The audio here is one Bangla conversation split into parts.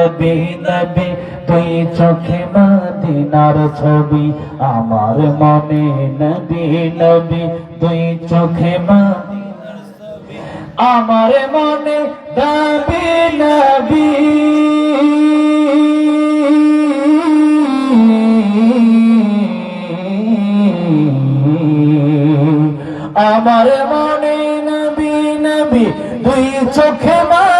নবী নবী তুই চোখে মদিনার ছবি। আমার মনে নবী নবী তুই চোখে আমার মনে নবী নবী। আমার মনে নবী নবী, দুই চোখে মদিনার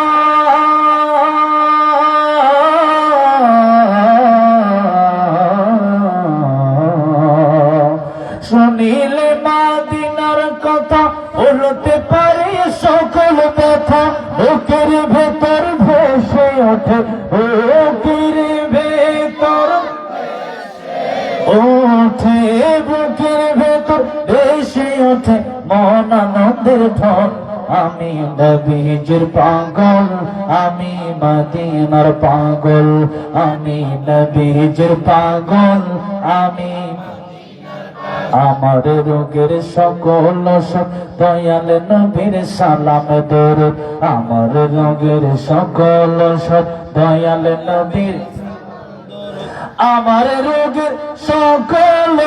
ওঠে বুকের ভেতর ওঠে বুকের ভেতর ভেসে ওঠে মন আনন্দের ঢল আমি নবীজির পাগল, আমি মদিনার পাগল, আমি নবীজির পাগল, আমি আমার রোগের সকল সব দয়াল নবীর সালাম দরুদ। আমার রোগের সকল সব দয়াল নবীর আমার রোগের সকল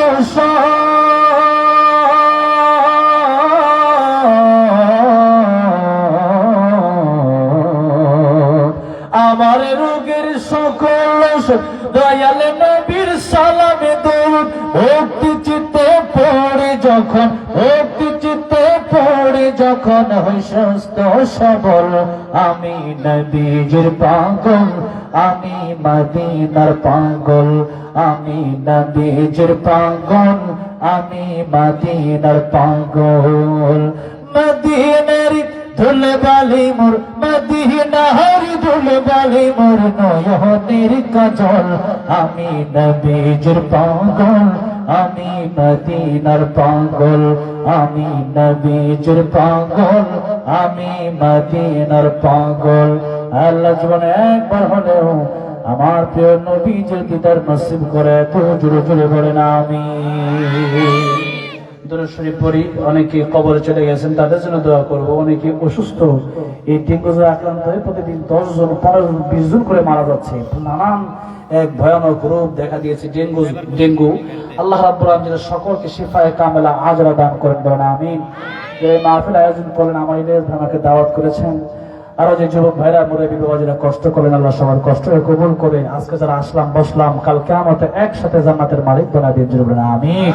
আমার রোগের সকল দয়াল যখন ভক্তি চিত্তে পড়ে, যখন হই সুস্থ সবল, আমি নবীজির পাগল, আমি মদিনার পাগল, আমি নবীজির পাগল, আমি মদিনার পাগল। মদিনার ধুল বালি মোর, মদিনার ধুল বালি মোর নয়নের কাজল, আমি নবীজির পাগল। আমি মদিনার পাগল, আমি নবীজির পাগল, আমি মদিনার পাগল। আল্লাহ জীবনে একবার হলেও আমার প্রিয় কি তার নসিব করে তো জুড়ে জুড়ে না আমি শরীফ পড়ি অনেকে কবরে চলে গেছেন, তাদের জন্য দোয়া করব। অনেকে অসুস্থ, এই ডেঙ্গু জ্বরে আক্রান্ত হয়ে প্রতিদিন দশ জন পনেরো জন বিশ জন করে মারা যাচ্ছে। নানান এক ভয়ানক রূপ দেখা দিয়েছে ডেঙ্গু ডেঙ্গু। আল্লাহ রাব্বুল আলামিন সকলকে শিফায়ে কামেলা, আজরা দান করেন, বলেন আমিন। যে মাহফিল আয়োজন করলেন, আমার ইলিয়াস আমাকে দাওয়াত করেছেন। আরও যে যুবক ভাইরা মরে বিবাহ যারা কষ্ট করেন, আল্লাহ সবার কষ্ট কবুল করে। আজকে যারা আসলাম, বসলাম কালকে কেমতে একসাথে জান্নাতের মালিক বানা দিয়ে জুড়বেন আমিন।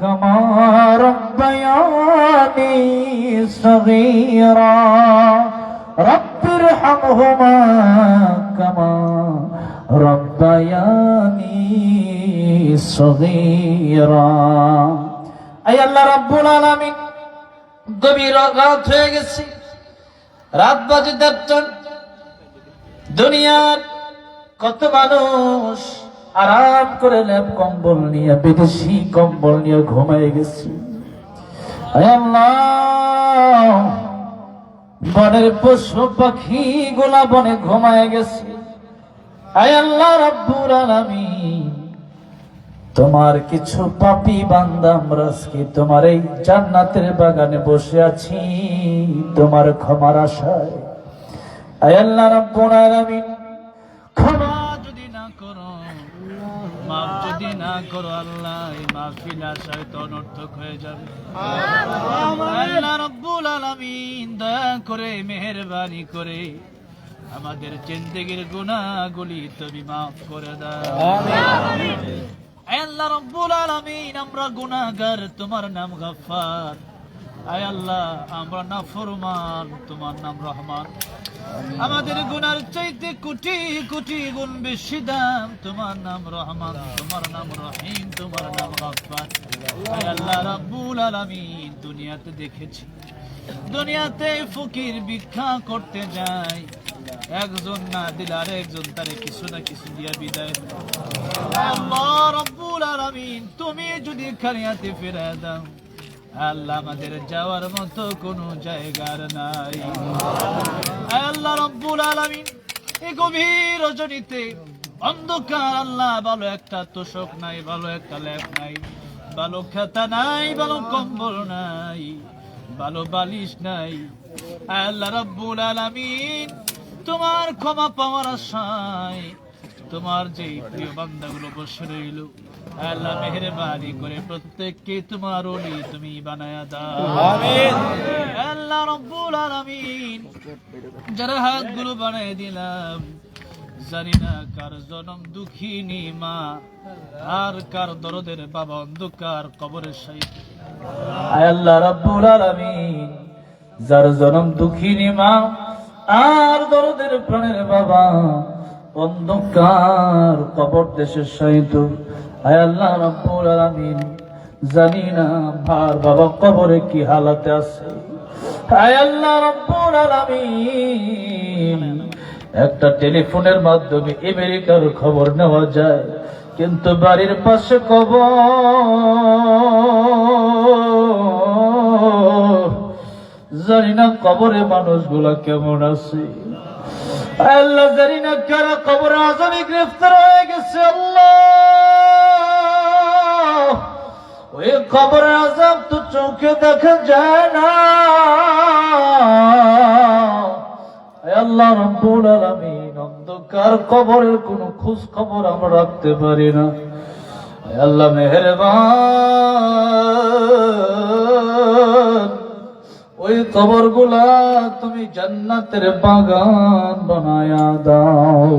كما ربياني صغيرا رب ارحمهما كما ربياني صغيرا আই আল্লাহ রাব্বুল আলামিন গভীর রাত হয়ে গেছে রাত বাজে দেড়জন দুনিয়ার কত মানুষ আরাম করে ল্যাপ কম্বল নিয়ে, বিদেশি কম্বল নিয়ে ঘুমাই গেছি। বনের পশু পাখি গোলা বনে ঘুমায় গেছে। আল্লাহ তোমার কিছু পাপি বান্দা আমরা তোমার এই জান্নাতের বাগানে বসে আছি, তোমার ক্ষমার আশায়। আয় আল্লাহ রব্বুল আলামিন যদি না করো আল্লাহ এই মাহফিল আশায় তো অনর্থক হয়ে যাবে। আল্লাহ রব্বুল আলামিন দয়া করে মেহেরবানি করে আমাদের জিন্দেগির গুনাহগুলি তুমি মাফ করে দাও। আমিন। আল্লাহ রব্বুল আলামিন আমরা গুনাহগার তোমার নাম গফফার। আয় আল্লাহ, আমরা নাফরমান, তোমার নাম রহমান। আমাদের গুনার চাইতে কোটি কোটি গুণ বেশি দাম, তোমার নাম রহমান, তোমার নাম রহিম, তোমার নাম গফফার। আয় আল্লাহ রাব্বুল আলামিন, দুনিয়াতে দেখেছি। দুনিয়াতে ফকির ভিক্ষা করতে যায়। একজন না দিলে আর একজন তারে কিছু না কিছু দিয়া বিদায় দেয়। আল্লাহ রাব্বুল আলামিন, তুমি যদি খারিয়াতে ফিরে দাও। আল্লাহ আমাদের যাওয়ার মতো কোনো জায়গার নাই। আল্লাহ রব্বুল আলামিন এই গভীর রজনীতে অন্ধকার, আল্লাহ ভালো একটা তোষক নাই, ভালো একটা ল্যাপ নাই, ভালো খাতা নাই, ভালো কম্বল নাই, ভালো বালিশ নাই। আল্লাহ রব্বুল আলামিন তোমার ক্ষমা পাওয়ার আশায় তোমার যে প্রিয় বান্দাগুলো বসে রইল আল্লাহ মেহরবানি করে প্রত্যেককে তোমার ওলি তুমি বানায়া দাও। আল্লাহ রব্বুল আলামিন যারা হাতগুলো বানায় দিলাম জানি না কার জনম দুঃখিনী মা আর কার দরদের বাবা অন্ধকার কবরের সাহিত্য আল্লাহ রব্বুল আলামিন যার জনম দুঃখিনী মা আর দরদের প্রাণের বাবা অন্ধকার কবর দেশের সহিত আয় আল্লাহ রব্বুল আলামিন, জানি না ভার বাবা কবরে কি হালাতে আছে। আয় আল্লাহ রব্বুল আলামিন, একটা টেলিফোনের মাধ্যমে আমেরিকার খবর নেওয়া যায়, কিন্তু বাড়ির পাশে কবর। জানি না কবরে মানুষগুলা কেমন আছে। আল্লাহ জানি না কারা কবর আজামি গ্রেফতার হয়ে গেছে, আল্লাহ। ওই কবর আজাব তো চোখে দেখা যায় না। আল্লাহ রব্বুল আলামিন, অন্ধকার কবরের কোনো খোঁজ খবর আমরা রাখতে পারি না। আল্লাহ মেহেরবান। ওই কবরগুলা তুমি জান্নাতের বাগান বানায়া দাও।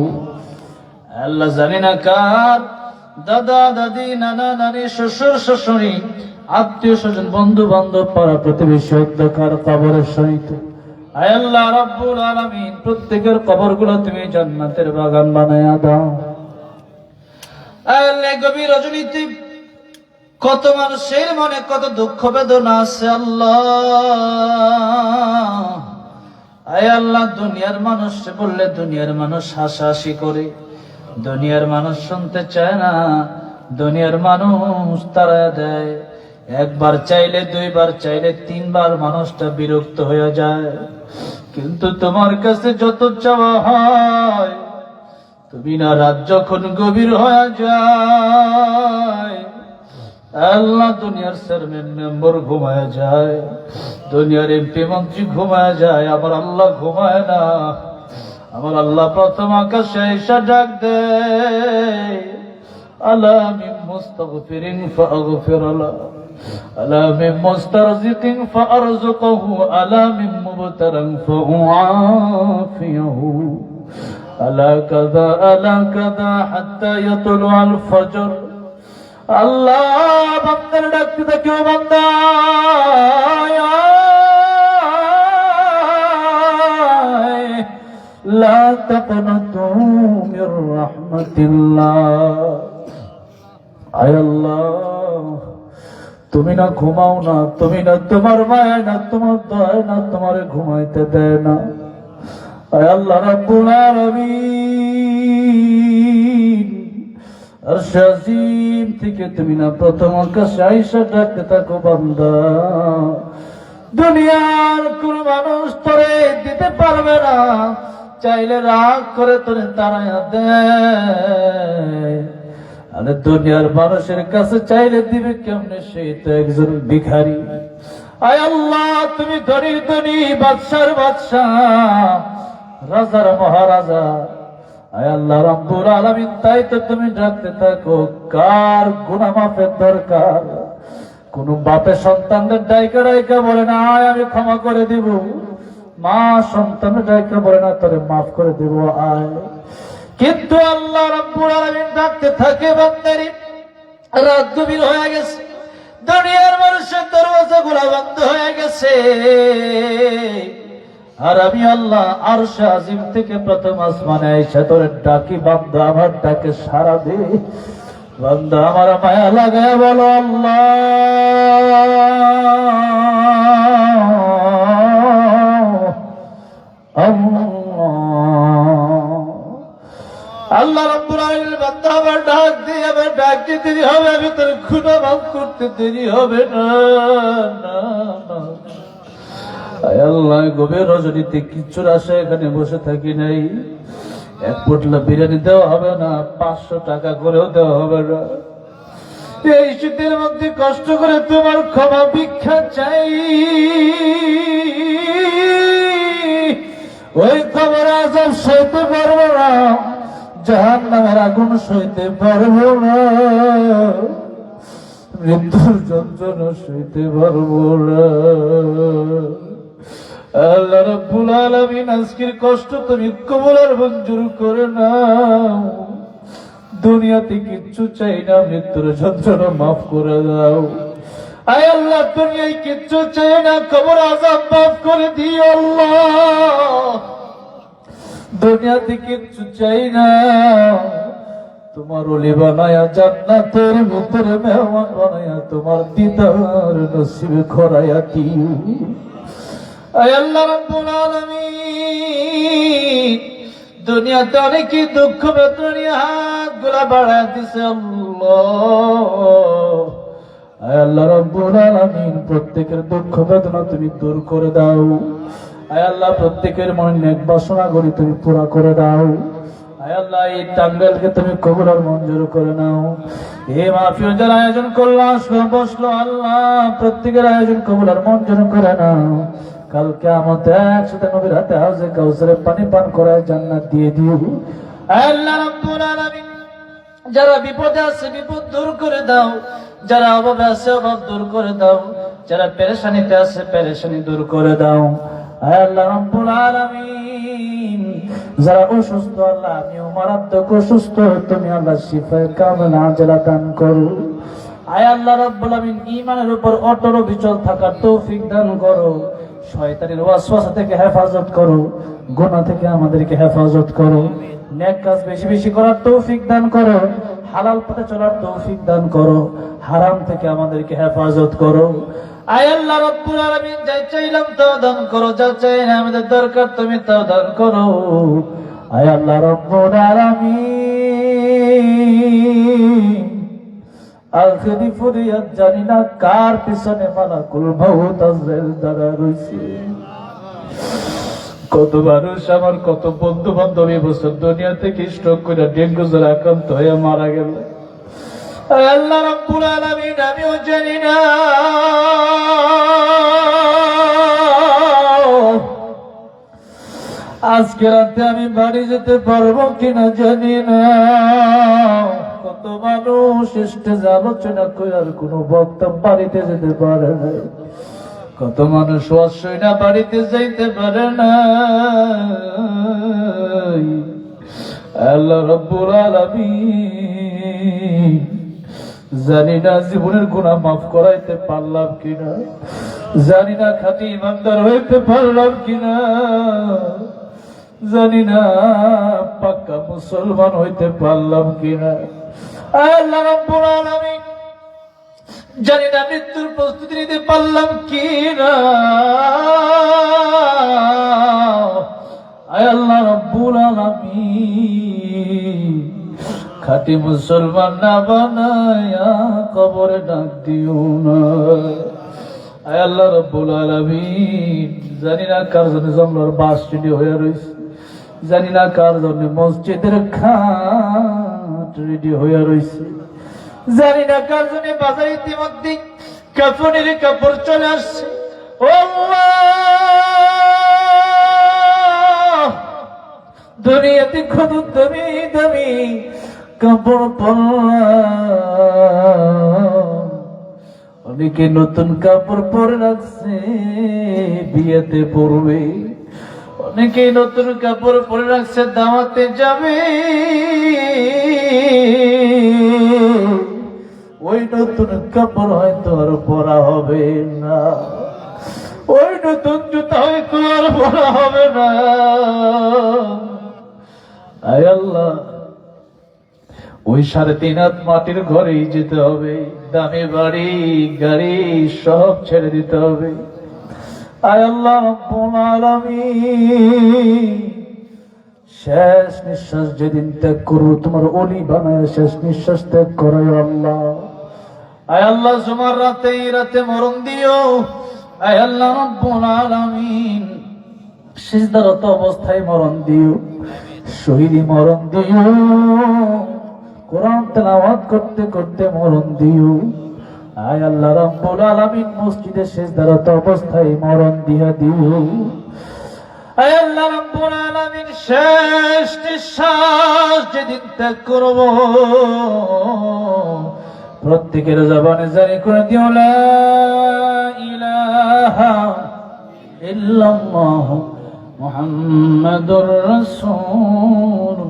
আল্লাহ জানি না কার? দাদা, দাদি, নানা, নানি, শ্বশুর শ্বশুরি আত্মীয় স্বজন বন্ধু বান্ধব পাড়া প্রতিবেশী অধ্যকার কবরের সহিত। আল্লাহ রাব্বুল আলামিন, প্রত্যেকের কবরগুলো তুমি জান্নাতের বাগান বানায়া দাও। আল্লাহ গভীর রজনীতে কত মানুষের মনে কত দুঃখ বেদনা আছে, আল্লাহ। আল্লাহ, দুনিয়ার মানুষ বললে দুনিয়ার মানুষ হাসাহাসি করে। দুনিয়ার মানুষ শুনতে চায় না, দুনিয়ার মানুষ তারা দেয়। একবার চাইলে, দুইবার চাইলে, তিনবার মানুষটা বিরক্ত হয়ে যায়। কিন্তু তোমার কাছে যত চাওয়া হয়, তুমি না রাত যখন গভীর হয়ে যায় আল্লাহ দুনিয়ার চেয়ারম্যান মেম্বার ঘুমায় যায়, দুনিয়ার এমপি মন্ত্রী ঘুমায় যায় আমার আল্লাহ ঘুমায় না। আমার আল্লাহ প্রথম আকাশে এসে ডাক দে আলা মিন মুস্তাগফিরিন ফাগফির লা আলা মিন মুস্তারজিকিন ফারযুকহু আলা মিন মুবতারান ফাউআফিয়াহু, আলা কাযা আলা কাযা হাত্তা ইয়াতুলু আল ফজর। আল্লাহ বান্দার ডাকতে থাকে আল্লাহ, তুমি না ঘুমাও না, তুমি না তোমার মায় না, তোমার দয় না, তোমার ঘুমাইতে দেয় না। আয় আল্লাহ রাব্বুল আলামিন। আর শাজিম থেকে তুমি না প্রথম আকাশে আইসা ডাকতে থাকো, বান্দা। দুনিয়ার কোন মানুষ তোরে দিতে পারবে না। চাইলে রাগ করে তোরে তাড়াইয়া দেয় আরে দুনিয়ার মানুষের কাছে চাইলে দিবে কেমনে? সেই তো একজন ভিখারি। আয় আল্লাহ, তুমি ধনীর ধনী, বাদশার বাদশাহ, রাজার মহারাজা। তাই তো তুমি ডাকতে থাকো, কার মাফের দরকার? সন্তানদের বলে না, আয়, আমি ক্ষমা করে দিব। মা সন্তানের ডাইকা বলে না, তোরে মাফ করে দিব, আয়। কিন্তু আল্লাহ রব্বুল আলামিন ডাকতে থাকে, বান্দারি, রাত গভীর হয়ে গেছে, দুনিয়ার মানুষের দরওয়াজা গুলা বন্ধ হয়ে গেছে। আর আমি আল্লাহ আর আজিম থেকে প্রথম আসমানে এসে তোর ডাকি বান্দা আমার ডাকে সারা দে। বান্দা আমার মায়া লাগে বলো আল্লাহ। আল্লাহ। রব্বুল আলামিন বান্দা আমার ডাক দিয়ে আমার ডাক দিতে হবে আমি তোর খুনা মাফ করতে দেরি হবে না না, আল্লাহ গভীর রজনীতে কিচ্ছুর আশা এখানে বসে থাকি নাই। এক পোটলা বিরিয়ানি দেওয়া হবে না, পাঁচশো টাকা করেও দেওয়া হবে না। এই শীতের মধ্যে কষ্ট করে তোমার ক্ষমা ভিক্ষা চাই। ওই খবর আজব সইতে পারব না জাহান নামের আগুন সইতে পারব না। মৃত্যুর যন্ত্রণা সইতে পারব না। আল্লাহ রাব্বুল আলামিন, আজকের কষ্ট তুমি কবুল মঞ্জুর করে নাও। দুনিয়াতে কিচ্ছু চাই না, মৃত্যুর যন্ত্রণা মাফ করে দাও। আয় আল্লাহ, দুনিয়ায় কিচ্ছু চাই না, কবর আজাব মাফ করে দিও আল্লাহ। দুনিয়াতে কিচ্ছু চাই না। তোমার অলি বানায়া জান্নাতের ভিতরে মেহমান বানায়া তোমার দিদার নসিবে খরায়া দিও আয় আল্লাহ রাব্বুল আলামিন দুনিয়াতে অনেকই দুঃখ, বেদনা হাতগুলা বাড়ায় দিছে আল্লাহ। রাব্বুল আলামিন, প্রত্যেকের দুঃখ, বেদনা তুমি দূর করে দাও। আল্লাহ, প্রত্যেকের মনে নেক বাসনা করি তুমি পুরা করে দাও। আল্লাহ, এই টাঙ্গালকে তুমি কবর মঞ্জুর করে নাও। এ মাহফিল যারা আয়োজন করল, আসলো, বসল, আল্লাহ প্রত্যেকের আয়োজন কবর মঞ্জুর করে নাও। কালকে আমাদের একসাথে নবীর হাতে হাউজে কাউসারে পানি পান করায় জান্নাত দিয়ে দিও। আল্লাহ রাব্বুল আলামিন, যারা বিপদে আছে, বিপদ দূর করে দাও। যারা অভাবে আছে, অভাব দূর করে দাও। যারা পেরেশানিতে আছে, পেরেশানি দূর করে দাও। আল্লাহ রাব্বুল আলামিন, যারা অসুস্থ, আল্লাহ আমি মারাত্মক অসুস্থ তুমি আল্লাহ শিফায়ে কামেল আজরা দান করো। আয় আল্লাহ রাব্বুল আলামিন, ঈমানের উপর অটল বিচল থাকার তৌফিক দান করো। শয়তানের ওয়াসওয়াসা থেকে হেফাজত করো, গুনাহ থেকে আমাদেরকে হেফাজত করো। নেক কাজ বেশি বেশি করার তৌফিক দান করো, হালাল পথে চলার তৌফিক দান করো, হারাম থেকে আমাদেরকে হেফাজত করো। আয় আল্লাহ রাব্বুল আলামিন যা চাইলাম তাও দান করো, যা চাই না আমাদের দরকার তুমি তাও দান করো। আয় আল্লাহ রাব্বুল আলামিন। আখেরি ফরিয়াদ জানি না, কার পিছনে মালাকুল মাউত আজরাইল দ্বারা রইছে। কত মানুষ আমার কত বন্ধু বান্ধব এই বছর দুনিয়া থেকে স্ট্রোক করে ডেঙ্গু জ্বর আক্রান্ত হয়ে মারা গেল। আল্লাহ রাব্বুল আলামিন, আমিও জানি না। আজকে রাতে আমি বাড়ি যেতে পারব কিনা জানি না। কত মানুষ স্টেজে আলোচনা করে আর কোনো বক্তব্য বাড়িতে যেতে পারে না। কত মানুষ অশ্বই না বাড়িতে যাইতে পারে না। আল্লাহ রব্বুল আলামিন, জানি না জীবনের গুণা মাফ করাইতে পারলাম কিনা, জানি না খাতি ইমানদার হইতে পারলাম কিনা, জানি না পাক্কা মুসলমান হইতে পারলাম কিনা। জানি না মৃত্যুর প্রস্তুতি নিতে পারলাম কি না আল্লাহ রব্বুল খাটি মুসলমান না বানায়া কবরে ডাক দিও না। আল্লাহ রব্বুল আলামিন, জানি না কার জন্য জমলার বাস হয়ে রয়েছে জানি না কার জন্য মসজিদের খাট রেডি হয়ে রয়েছে জানি না কার বাজার ইতিমধ্যে কাপড়ের কাপড় চলে আসছে। ও দুনিয়াতে কত দামি দামি কাপড় পরলাম। অনেকে নতুন কাপড় পরে রাখছে, বিয়েতে পরবে। অনেকে নতুন কাপড় পরে রাখছে দাওয়াতে যাবে। ওই নতুন কাপড় হয়তো আর পরা হবে না। ওই নতুন জুতা হয়তো আর পরা হবে না। আল্লাহ, ওই সাড়ে তিন হাত মাটির ঘরেই যেতে হবে। দামি বাড়ি, গাড়ি সব ছেড়ে দিতে হবে। আয় আল্লাহ রব্বুল আলামিন। শেষ নিঃশ্বাস যেদিন ত্যাগ করব, তোমার অলি বানায় শেষ নিঃশ্বাস ত্যাগ করো আল্লাহ। আয় আল্লাহ তোমার রাতে রাতে মরণ দিও। আয় আল্লাহ রব্বুল আলামিন। সিজদারত অবস্থায় মরণ দিও। শহীদি মরণ দিও। কোরআন তেলাওয়াত করতে করতে মরণ দিও। আয় আল্লাহ রাব্বুল আলামিন, মসজিদে সিজদারত অবস্থায় মরণ দিয়া দিও। আয় আল্লাহ রাব্বুল আলামিন, শেষ নিঃশ্বাস যেদিন ত্যাগ করব। প্রত্যেকের জবানে জারি করে দিও, লা ইলাহা ইল্লাল্লাহ, মুহাম্মাদুর রাসূলুল্লাহ।